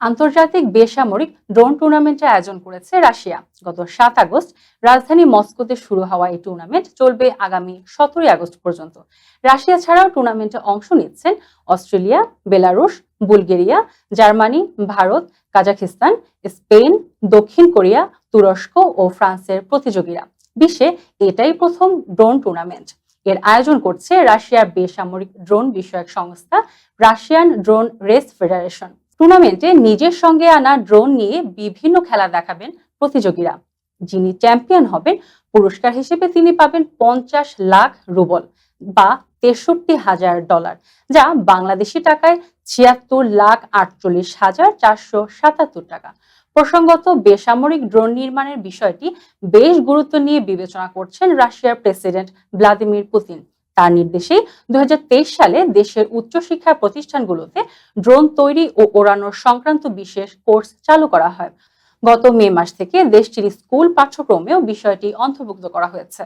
আন্তর্জাতিক বেসামরিক ড্রোন টুর্নামেন্টের আয়োজন করেছে রাশিয়া। গত সাত আগস্ট রাজধানী মস্কোতে শুরু হওয়া এই টুর্নামেন্ট চলবে আগামী সতেরোই আগস্ট পর্যন্ত। রাশিয়া ছাড়াও টুর্নামেন্টে অংশ নিচ্ছেন Australia, Belarus, Bulgaria, Germany, Bharat, Kazakhstan, Spain, দক্ষিণ কোরিয়া, তুরস্ক ও ফ্রান্সের প্রতিযোগীরা। বিশ্বে এটাই প্রথম ড্রোন টুর্নামেন্ট। এর আয়োজন করছে রাশিয়ার বেসামরিক ড্রোন বিষয়ক সংস্থা রাশিয়ান ড্রোন রেস ফেডারেশন। টুর্নামেন্টে নিজের সঙ্গে আনা ড্রোন নিয়ে বিভিন্ন খেলা দেখাবেন প্রতিযোগীরা। যিনি চ্যাম্পিয়ন হবেন, পুরস্কার হিসেবে তিনি পাবেন পঞ্চাশ লাখ রুবল বা তেষট্টি হাজার ডলার, যা বাংলাদেশি টাকায় ছিয়াত্তর লাখ আটচল্লিশ হাজার চারশো সাতাত্তর টাকা। প্রসঙ্গত, বেসামরিক ড্রোন নির্মাণের বিষয়টি বেশ গুরুত্ব নিয়ে বিবেচনা করছেন রাশিয়ার প্রেসিডেন্ট ভ্লাদিমির পুতিন। তার নির্দেশে দুই হাজার তেইশ সালে দেশের উচ্চশিক্ষা প্রতিষ্ঠানগুলোতে ড্রোন তৈরি ও ওড়ানোর সংক্রান্ত বিশেষ কোর্স চালু করা হয়। গত মে মাস থেকে দেশটির স্কুল পাঠ্যক্রমেও বিষয়টি অন্তর্ভুক্ত করা হয়েছে।